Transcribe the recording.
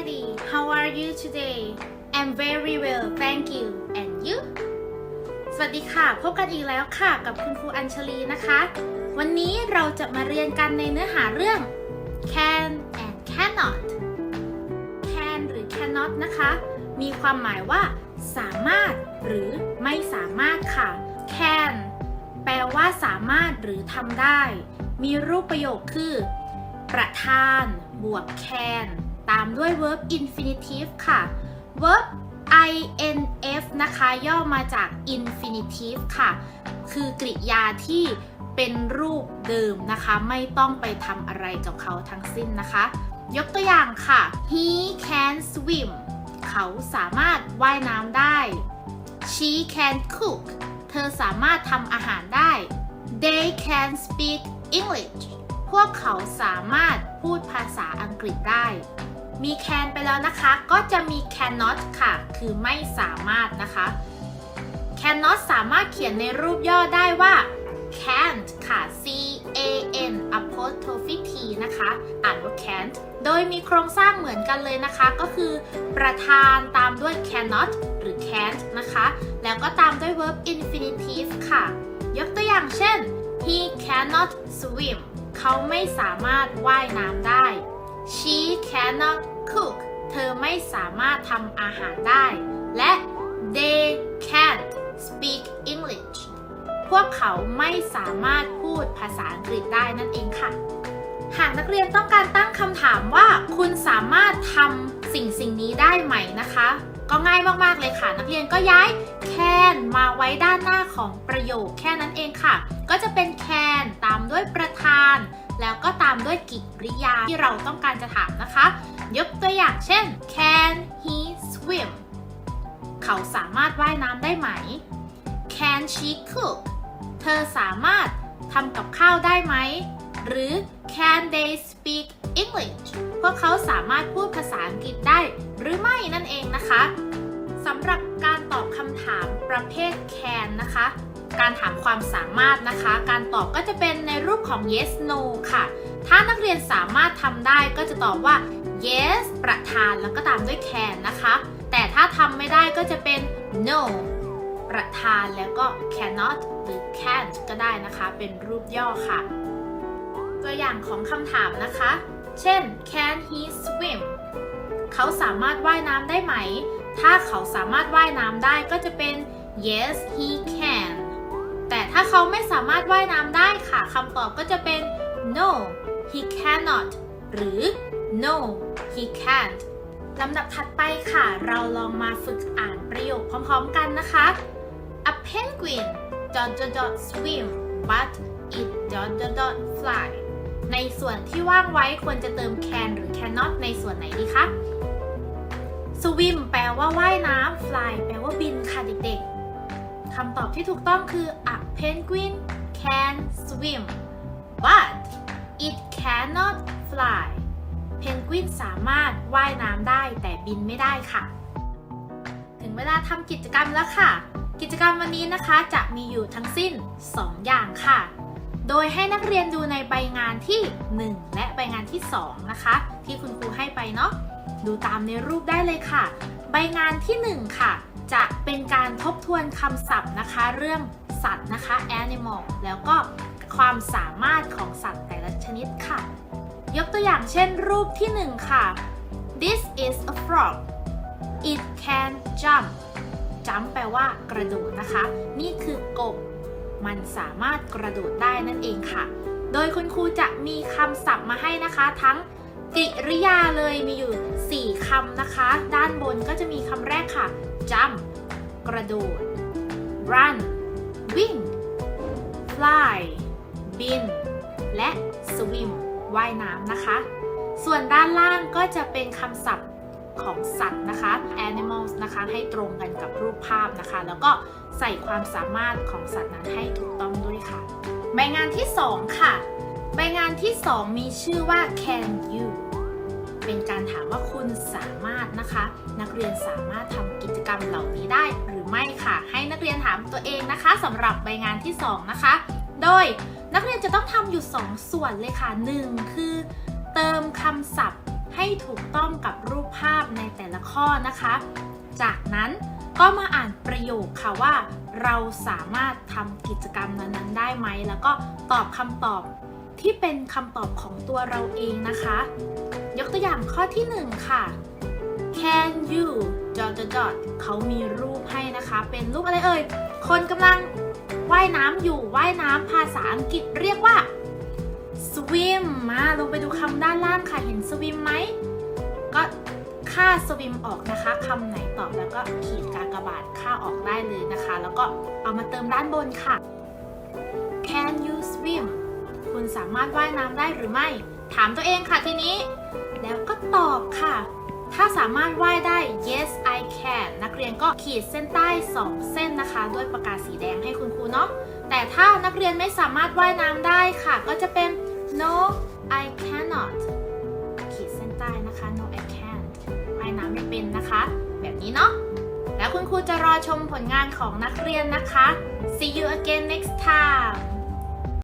everybody how are you today I'm very well thank you and you สวัสดีค่ะ พบกันอีกแล้วค่ะ กับคุณครูอัญชลีนะคะ วันนี้เราจะมาเรียนกันในเนื้อหาเรื่อง can and cannot can หรือ cannot นะคะ มีความหมายว่า สามารถหรือไม่สามารถค่ะ can แปลว่าสามารถหรือทำได้ มีรูปประโยคคือ ประธาน บวก can ตามด้วย verb infinitive ค่ะ verb inf นะคะย่อมาจาก infinitive ค่ะ คือกริยาที่เป็นรูปเดิมนะคะ ไม่ต้องไปทำอะไรกับเขาทั้งสิ้นนะคะ ยกตัวอย่างค่ะ he can swim เขาสามารถว่ายน้ำได้ she can cook เธอสามารถทำอาหารได้ they can speak English พวกเขาสามารถพูดภาษาอังกฤษได้ มี can ไปแล้วนะคะ ก็จะมี cannot ค่ะ คือไม่สามารถนะคะ cannot สามารถเขียนในรูปย่อได้ว่า can't ค่ะ c a n apostrophe t นะคะ อ่านว่า can't โดยมีโครงสร้างเหมือนกันเลยนะคะ ก็คือประธานตามด้วย cannot หรือ can't นะคะ แล้วก็ตามด้วย verb infinitive ค่ะ ยกตัวอย่างเช่น he cannot swim เขาไม่สามารถว่ายน้ำได้ she cannot cook เธอไม่สามารถทำอาหารได้ และ they can't speak English พวกเขาไม่สามารถพูดภาษาอังกฤษได้นั่นเองค่ะ หากนักเรียนต้องการตั้งคำถามว่าคุณสามารถทำสิ่งสิ่งนี้ได้ไหมนะคะ ก็ง่ายมากๆเลยค่ะ นักเรียนก็ย้าย can มาไว้ด้านหน้าของประโยคแค่นั้นเองค่ะ ก็จะเป็น can ต ด้วยกริยาที่เราต้องการจะถามนะคะ ยกตัวอย่างเช่น can he swim เขาสามารถว่ายน้ำได้ไหม can she cook เธอสามารถทำกับข้าวได้ไหม หรือ can they speak English พวกเขาสามารถพูดภาษาอังกฤษได้หรือไม่นั่นเองนะคะสำหรับการตอบคำถามประเภท can นะคะ การถามความสามารถนะคะ การตอบก็จะเป็นในรูปของ yes no ค่ะ ถ้านักเรียนสามารถทำได้ก็จะตอบว่า yes ประธานแล้วก็ตามด้วย can นะคะ แต่ถ้าทำไม่ได้ก็จะเป็น no ประธานแล้วก็ cannot หรือ can't ก็ได้นะคะ เป็นรูปย่อค่ะ ตัวอย่างของคำถามนะคะ เช่น can he swim เขาสามารถว่ายน้ำได้ไหม ถ้าเขาสามารถว่ายน้ำได้ก็จะเป็น yes he can แต่ถ้าเขาไม่สามารถว่ายน้ำได้ค่ะคำตอบก็จะเป็น no he cannot หรือ no he can't ลำดับถัดไปค่ะ เราลองมาฝึกอ่านประโยคพร้อมๆกันนะคะ A penguin dot dot dot swim but it dot dot dot fly ในส่วนที่ว่างไว้ควรจะเติม can หรือ cannot ในส่วนไหนดีคะ swim แปลว่าว่ายน้ำ fly แปลว่าบินค่ะเด็กๆคำตอบที่ถูกต้องคือ a penguin can swim but it cannot fly เพนกวินสามารถว่ายน้ำได้แต่บินไม่ได้ค่ะ ถึงเวลาทำกิจกรรมแล้วค่ะ กิจกรรมวันนี้นะคะจะมีอยู่ทั้งสิ้น 2 อย่างค่ะ โดยให้นักเรียนดูในใบงานที่ 1 และใบงานที่ 2 นะคะ ที่คุณครูให้ไปเนาะ ดูตามในรูปได้เลยค่ะ ใบงานที่ 1 ค่ะ จะเป็นการทบทวนคำศัพท์นะคะ เรื่องสัตว์นะคะ animal แล้วก็ ความสามารถของสัตว์แต่ละชนิดค่ะ ยกตัวอย่างเช่นรูปที่ 1 ค่ะ This is a frog it can jump jump แปลว่ากระโดดนะคะ นี่คือกบ มันสามารถกระโดดได้นั่นเองค่ะ โดยคุณครูจะมีคำศัพท์มาให้นะคะ ทั้งกริยาเลยมีอยู่ 4คำนะคะ ด้านบนก็จะมีคำแรกค่ะ jump กระโดด run วิ่ง fly บิน และ swim ว่ายน้ำนะคะ ส่วนด้านล่างก็จะเป็นคำศัพท์ของสัตว์นะคะ animals นะคะ ให้ตรงกันกับรูปภาพนะคะ แล้วก็ใส่ความสามารถของสัตว์นั้นให้ถูกต้องด้วยค่ะ ใบงานที่ 2 ค่ะ ใบงานที่ 2 มีชื่อว่า can you เป็นการถามว่าคุณสามารถนะคะ นักเรียนสามารถทำกิจกรรมเหล่านี้ได้หรือไม่ค่ะ ให้นักเรียนถามตัวเองนะคะสำหรับใบงานที่ 2 นะคะ โดย นักเรียนจะต้องทำอยู่ 2 ส่วนเลยค่ะ 1 คือ เติมคำศัพท์ให้ถูกต้องกับรูปภาพในแต่ละข้อนะคะ จากนั้นก็มาอ่านประโยคค่ะว่า เราสามารถทำกิจกรรมนั้นๆได้ไหม แล้วก็ตอบคำตอบที่เป็นคำตอบของตัวเราเองนะคะ ยกตัวอย่างข้อที่หนึ่งค่ะ Can you dot dot dot เขามีรูปให้นะคะ เป็นรูปอะไรเอ่ย คนกำลัง ว่ายน้ำอยู่ว่ายน้ำภาษาอังกฤษเรียกว่า swim มาลงไปดูคำด้านล่างค่ะเห็น swim ไหม ก็ค่า swim ออกนะคะคำไหนตอบแล้วก็ขีดกากบาทค่าออกได้เลยนะคะ แล้วก็เอามาเติมด้านบนค่ะ Can you swim คุณสามารถว่ายน้ำได้หรือไม่ ถามตัวเองค่ะทีนี้ แล้วก็ตอบค่ะ ถ้าสามารถว่ายได้ yes I can นักเรียนก็ขีดเส้นใต้ 2 เส้นนะคะ ด้วยปากกาสีแดงให้คุณครูเนาะ แต่ถ้านักเรียนไม่สามารถว่ายน้ำได้ค่ะ ก็จะเป็น no I cannot ขีดเส้นใต้นะคะ no I can't ว่ายน้ำไม่เป็นนะคะ แบบนี้เนาะ แล้วคุณครูจะรอชมผลงานของนักเรียนนะคะ see you again next time